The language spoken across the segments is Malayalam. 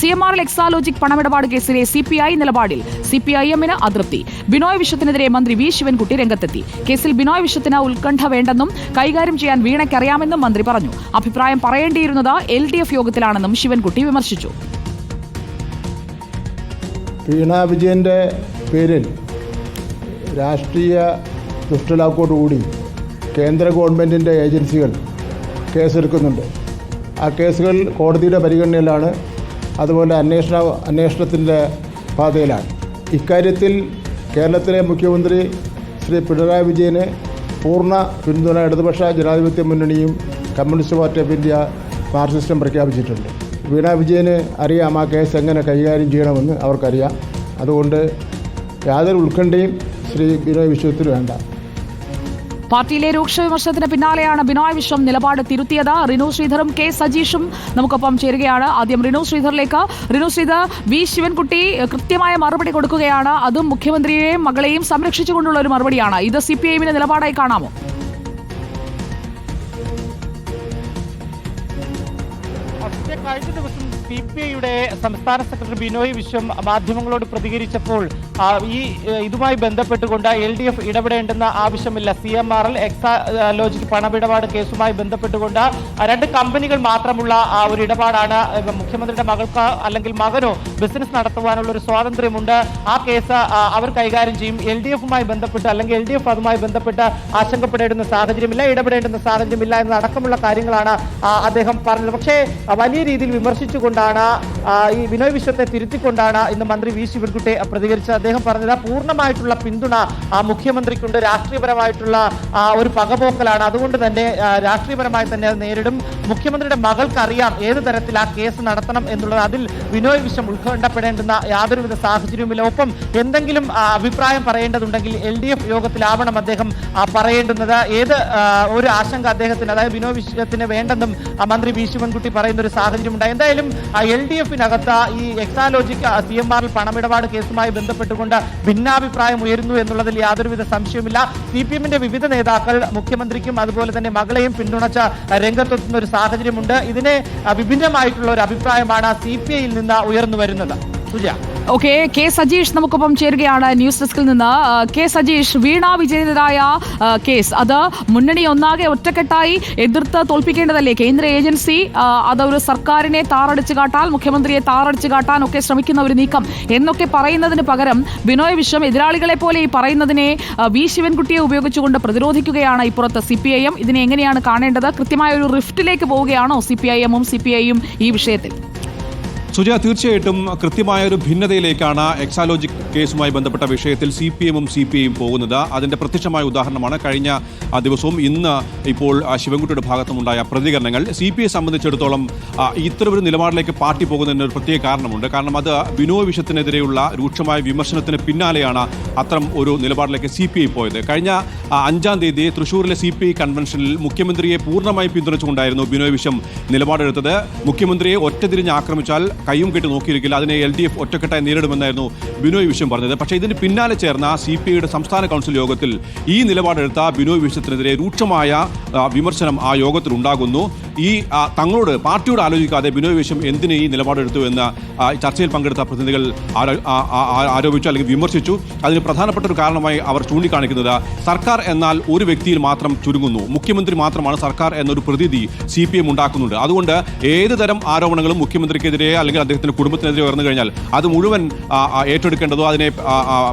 സി എം ആറിൽ എക്സാലോജിക് പണമിടപാട് കേസിലെ സി പി ഐ നിലപാടിൽ സി പി ഐ എമ്മിന് അതൃപ്തി. ബിനോയ് വിശ്വത്തിനെതിരെ മന്ത്രി വി ശിവൻകുട്ടി രംഗത്തെത്തി. കേസിൽ ബിനോയ് വിശ്വത്തിന് ഉത്കണ്ഠ വേണ്ടെന്നും കൈകാര്യം ചെയ്യാൻ വീണയ്ക്കറിയാമെന്നും മന്ത്രി പറഞ്ഞു. അഭിപ്രായം പറയേണ്ടിയിരുന്നത് എൽ ഡി എഫ് യോഗത്തിലാണെന്നും ശിവൻകുട്ടി വിമർശിച്ചു. വീണ വിജയന്റെ പേരിൽ രാഷ്ട്രീയ ദുഷ്ടലാക്കോടുകൂടി കേന്ദ്ര ഗവൺമെന്റിന്റെ ഏജൻസികൾ കേസെടുക്കുന്നുണ്ട്. ആ കേസുകൾ കോടതിയുടെ പരിഗണനയിലാണ്. അതുപോലെ അന്വേഷണ അന്വേഷണത്തിന്റെ പാതയിലാണ്. ഇക്കാര്യത്തിൽ കേരളത്തിലെ മുഖ്യമന്ത്രി ശ്രീ പിണറായി വിജയന് പൂർണ പിന്തുണ ഇടതുപക്ഷ ജനാധിപത്യ മുന്നണിയും കമ്മ്യൂണിസ്റ്റ് പാർട്ടി ഓഫ് ഇന്ത്യ മാർക്സിസ്റ്റും പ്രഖ്യാപിച്ചിട്ടുണ്ട്. വീണ വിജയന് അറിയാം ആ കേസ് എങ്ങനെ കൈകാര്യം ചെയ്യണമെന്ന് അവർക്കറിയാം. അതുകൊണ്ട് യാതൊരു ഉത്കണ്ഠയും ശ്രീ ബിനോയ് വിശ്വത്തിന് വേണ്ട. പാർട്ടിയിലെ രൂക്ഷ വിമർശനത്തിന് പിന്നാലെയാണ് ബിനോയ് വിശ്വം നിലപാട് തിരുത്തിയത്. റിനു ശ്രീധറും കെ സജീഷും നമുക്കൊപ്പം ചേരുകയാണ്. ആദ്യം റിനു ശ്രീധറിലേക്ക്. റിനു ശ്രീധർ വി ശിവൻകുട്ടി കൃത്യമായ മറുപടി കൊടുക്കുകയാണ്. അതും മുഖ്യമന്ത്രിയെയും മകളെയും സംരക്ഷിച്ചുകൊണ്ടുള്ള ഒരു മറുപടിയാണ്. ഇത് സി പി ഐഎമ്മിന്റെ നിലപാടായി കാണാമോ? കഴിഞ്ഞ ദിവസം സി പി ഐയുടെ സംസ്ഥാന സെക്രട്ടറി ബിനോയ് വിശ്വം മാധ്യമങ്ങളോട് പ്രതികരിച്ചപ്പോൾ ഈ ഇതുമായി ബന്ധപ്പെട്ടുകൊണ്ട് എൽ ഡി എഫ് ഇടപെടേണ്ടെന്ന ആവശ്യമില്ല. C M R L Exalogic പണമിടപാട് കേസുമായി ബന്ധപ്പെട്ടുകൊണ്ട് രണ്ട് കമ്പനികൾ മാത്രമുള്ള ആ ഒരു ഇടപാടാണ് മുഖ്യമന്ത്രിയുടെ മകൾക്ക് അല്ലെങ്കിൽ മകനോ ബിസിനസ് നടത്തുവാനുള്ള ഒരു സ്വാതന്ത്ര്യമുണ്ട്. ആ കേസ് അവർ കൈകാര്യം ചെയ്യും. എൽ ഡി എഫുമായി ബന്ധപ്പെട്ട് അല്ലെങ്കിൽ എൽ ഡി എഫ് അതുമായി ബന്ധപ്പെട്ട് ആശങ്കപ്പെടേണ്ടുന്ന സാഹചര്യമില്ല ഇടപെടേണ്ടുന്ന സാഹചര്യമില്ല എന്നതടക്കമുള്ള കാര്യങ്ങളാണ് അദ്ദേഹം പറഞ്ഞത്. പക്ഷേ വലിയ രീതിയിൽ വിമർശിച്ചുകൊണ്ടാണ് ആ, ഈ വിനോയ് വിശ്വത്തെ തിരുത്തിക്കൊണ്ടാണ് ഇന്ന് മന്ത്രി വി ശിവൻകുട്ടി പ്രതികരിച്ചത്. അദ്ദേഹം പറഞ്ഞത് പൂർണമായിട്ടുള്ള പിന്തുണ ആ, മുഖ്യമന്ത്രിക്കുണ്ട്. രാഷ്ട്രീയപരമായിട്ടുള്ള ഒരു പകപോക്കലാണ്. അതുകൊണ്ട് തന്നെ രാഷ്ട്രീയപരമായി തന്നെ അത് നേരിടും. മുഖ്യമന്ത്രിയുടെ മകൾക്ക് അറിയാം ഏത് തരത്തിൽ ആ കേസ് നടത്തണം എന്നുള്ളത്. അതിൽ വിനോയ് വിശ്വം ഉത്കണ്ഠപ്പെടേണ്ടുന്ന യാതൊരുവിധ സാഹചര്യവുമില്ല. ഒപ്പം എന്തെങ്കിലും അഭിപ്രായം പറയേണ്ടതുണ്ടെങ്കിൽ എൽ ഡി എഫ് യോഗത്തിലാവണം അദ്ദേഹം പറയേണ്ടുന്നത്. ഏത് ഒരു ആശങ്ക അദ്ദേഹത്തിന് അതായത് വിനോയ് വിശ്വത്തിന് വേണ്ടെന്നും മന്ത്രി വി ശിവൻകുട്ടി പറയുന്ന ഒരു സാഹചര്യമുണ്ട്. എന്തായാലും എൽ ഡി എഫിനകത്ത് ഈ എക്സാലോജിക് സി എം ആറിൽ പണമിടപാട് കേസുമായി ബന്ധപ്പെട്ടുകൊണ്ട് ഭിന്നാഭിപ്രായം ഉയരുന്നു എന്നുള്ളതിൽ യാതൊരുവിധ സംശയമില്ല സി പി എമ്മിന്റെ വിവിധ നേതാക്കൾ മുഖ്യമന്ത്രിക്കും അതുപോലെ തന്നെ മകളെയും പിന്തുണച്ച രംഗത്തെത്തുന്ന ഒരു സാഹചര്യമുണ്ട്. ഇതിനെ വിഭിന്നമായിട്ടുള്ള ഒരു അഭിപ്രായമാണ് സി പി ഐയിൽ നിന്ന് ഉയർന്നു വരുന്നത്. സുജ. ഓക്കെ കെ സജീഷ് നമുക്കൊപ്പം ചേരുകയാണ് ന്യൂസ് ഡെസ്കിൽ നിന്ന്. കെ സജീഷ് വീണ വിജയിതരായ കേസ്. അത് മുന്നണി ഒന്നാകെ ഒറ്റക്കെട്ടായി എതിർത്ത് തോൽപ്പിക്കേണ്ടതല്ലേ കേന്ദ്ര ഏജൻസി? അത് അതൊരു സർക്കാരിനെ താറടിച്ചു കാട്ടാൻ മുഖ്യമന്ത്രിയെ താറടിച്ചു കാട്ടാൻ ഒക്കെ ശ്രമിക്കുന്ന ഒരു നീക്കം എന്നൊക്കെ പറയുന്നതിന് പകരം ബിനോയ് വിശ്വം എതിരാളികളെ പോലെ ഈ പറയുന്നതിനെ വി ശിവൻകുട്ടിയെ ഉപയോഗിച്ചുകൊണ്ട് പ്രതിരോധിക്കുകയാണ് ഇപ്പുറത്ത് സി പി ഐ എം. ഇതിനെ എങ്ങനെയാണ് കാണേണ്ടത്? കൃത്യമായ ഒരു റിഫ്റ്റിലേക്ക് പോവുകയാണോ സി പി ഐ എമ്മും സി പി ഐയും ഈ വിഷയത്തിൽ? സുജയ തീർച്ചയായിട്ടും കൃത്യമായ ഒരു ഭിന്നതയിലേക്കാണ് എക്സാലോജിക് കേസുമായി ബന്ധപ്പെട്ട വിഷയത്തിൽ സി പി എമ്മും സി പി ഐയും പോകുന്നത്. അതിന്റെ പ്രത്യക്ഷമായ ഉദാഹരണമാണ് കഴിഞ്ഞ ദിവസവും ഇന്ന് ഇപ്പോൾ ശിവൻകുട്ടിയുടെ ഭാഗത്തുമുണ്ടായ പ്രതികരണങ്ങൾ. സി പി ഐ സംബന്ധിച്ചിടത്തോളം ഇത്തരമൊരു നിലപാടിലേക്ക് പാർട്ടി പോകുന്നതിന് ഒരു പ്രത്യേക കാരണമുണ്ട്. കാരണം അത് ബിനോയ് വിഷത്തിനെതിരെയുള്ള രൂക്ഷമായ വിമർശനത്തിന് പിന്നാലെയാണ് അത്തരം ഒരു നിലപാടിലേക്ക് സി പി ഐ പോയത്. കഴിഞ്ഞ അഞ്ചാം തീയതി തൃശൂരിലെ സി പി ഐ കൺവെൻഷനിൽ മുഖ്യമന്ത്രിയെ പൂർണമായി പിന്തുണച്ചുകൊണ്ടായിരുന്നു ബിനോയ് വിഷം നിലപാടെടുത്തത്. മുഖ്യമന്ത്രിയെ ഒറ്റതിരിഞ്ഞ് ആക്രമിച്ചാൽ കയ്യും കെട്ടി നോക്കിയിരിക്കില്ല. അതിനെ എൽ ഡി എഫ് ഒറ്റക്കെട്ടായി നേരിടുമെന്നായിരുന്നു ബിനോയ് വിശ്വം പറഞ്ഞത്. പക്ഷേ ഇതിന് പിന്നാലെ ചേർന്ന സി പി ഐയുടെ സംസ്ഥാന കൗൺസിൽ യോഗത്തിൽ ഈ നിലപാടെടുത്ത ബിനോയ് വിശ്വത്തിനെതിരെ രൂക്ഷമായ വിമർശനം ആ യോഗത്തിൽ ഉണ്ടാകുന്നു. ഈ തങ്ങളോട് പാർട്ടിയോട് ആലോചിക്കാതെ ബിനോയ് വിശ്വം എന്തിന് ഈ നിലപാടെടുത്തു എന്ന് ചർച്ചയിൽ പങ്കെടുത്ത പ്രതിനിധികൾ ആരോപിച്ചു അല്ലെങ്കിൽ വിമർശിച്ചു. അതിന് പ്രധാനപ്പെട്ട ഒരു കാരണമായി അവർ ചൂണ്ടിക്കാണിക്കുന്നത് സർക്കാർ എന്നാൽ ഒരു വ്യക്തിയിൽ മാത്രം ചുരുങ്ങുന്നു. മുഖ്യമന്ത്രി മാത്രമാണ് സർക്കാർ എന്നൊരു പ്രതീതി സി പി എം ഉണ്ടാക്കുന്നുണ്ട്. അതുകൊണ്ട് ഏത് തരം ആരോപണങ്ങളും മുഖ്യമന്ത്രിക്കെതിരെ അല്ലെങ്കിൽ അദ്ദേഹത്തിന്റെ കുടുംബത്തിനെതിരെ ഉയർന്നു കഴിഞ്ഞാൽ അത് മുഴുവൻ ഏറ്റെടുക്കേണ്ടതോ അതിനെ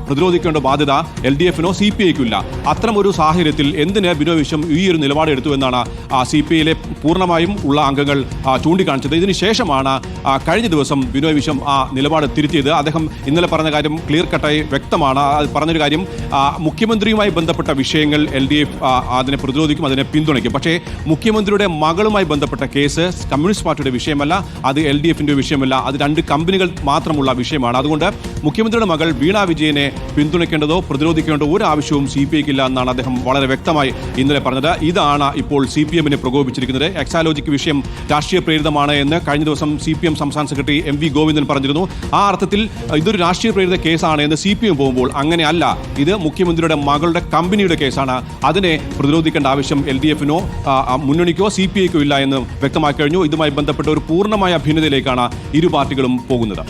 പ്രതിരോധിക്കേണ്ട ബാധ്യത എൽ ഡി എഫിനോ സി പി ഐക്കും ഇല്ല അത്തരം ഒരു സാഹചര്യത്തിൽ എന്തിന് ബിനോ വിശ്വം ഈ ഒരു നിലപാട് എടുത്തു എന്നാണ് സി പി ഐയിലെ പൂർണമായും ഉള്ള അംഗങ്ങൾ ചൂണ്ടിക്കാണിച്ചത്. ഇതിനുശേഷമാണ് കഴിഞ്ഞ ദിവസം ബിനോയ് വിശ്വം ആ നിലപാട് തിരുത്തിയത്. അദ്ദേഹം ഇന്നലെ പറഞ്ഞ കാര്യം ക്ലിയർ കട്ടായി വ്യക്തമാണ്. പറഞ്ഞൊരു കാര്യം മുഖ്യമന്ത്രിയുമായി ബന്ധപ്പെട്ട വിഷയങ്ങൾ എൽ ഡി എഫ് അതിനെ പ്രതിരോധിക്കും അതിനെ പിന്തുണയ്ക്കും. പക്ഷേ മുഖ്യമന്ത്രിയുടെ മകളുമായി ബന്ധപ്പെട്ട കേസ് കമ്മ്യൂണിസ്റ്റ് പാർട്ടിയുടെ വിഷയമല്ല അത് എൽ ഡി എഫിന്റെ വിഷയമല്ല. അത് രണ്ട് കമ്പനികൾ മാത്രമുള്ള വിഷയമാണ്. അതുകൊണ്ട് മുഖ്യമന്ത്രിയുടെ മകൾ വീണ വിജയനെ പിന്തുണയ്ക്കേണ്ടതോ പ്രതിരോധിക്കേണ്ടതോ ഒരു ആവശ്യവും സി പി ഐക്കില്ല എന്നാണ് അദ്ദേഹം വളരെ വ്യക്തമായി ഇന്നലെ പറഞ്ഞത്. ഇതാണ് ഇപ്പോൾ സി പി എമ്മിനെ പ്രകോപിച്ചിരിക്കുന്നത് എക്സാലോജിക്ക് വിഷയം രാഷ്ട്രീയ പ്രേരിതമാണ് എന്ന് കഴിഞ്ഞ ദിവസം സി പി എം സംസ്ഥാന സെക്രട്ടറി എം വി ഗോവിന്ദൻ പറഞ്ഞിരുന്നു. ആ അർത്ഥത്തിൽ ഇതൊരു രാഷ്ട്രീയ പ്രേരിത കേസാണ് എന്ന് സി പി എം പോകുമ്പോൾ അങ്ങനെയല്ല. ഇത് മുഖ്യമന്ത്രിയുടെ മകളുടെ കമ്പനിയുടെ കേസാണ്. അതിനെ പ്രതിരോധിക്കേണ്ട ആവശ്യം എൽ ഡി എഫിനോ മുന്നണിക്കോ സി പി ഐക്കോ ഇല്ല എന്ന് വ്യക്തമാക്കി കഴിഞ്ഞു. ഇതുമായി ബന്ധപ്പെട്ട ഒരു പൂർണമായ ഭിന്നതയിലേക്കാണ് ഇരു പാർട്ടികളും പോകുന്നത്.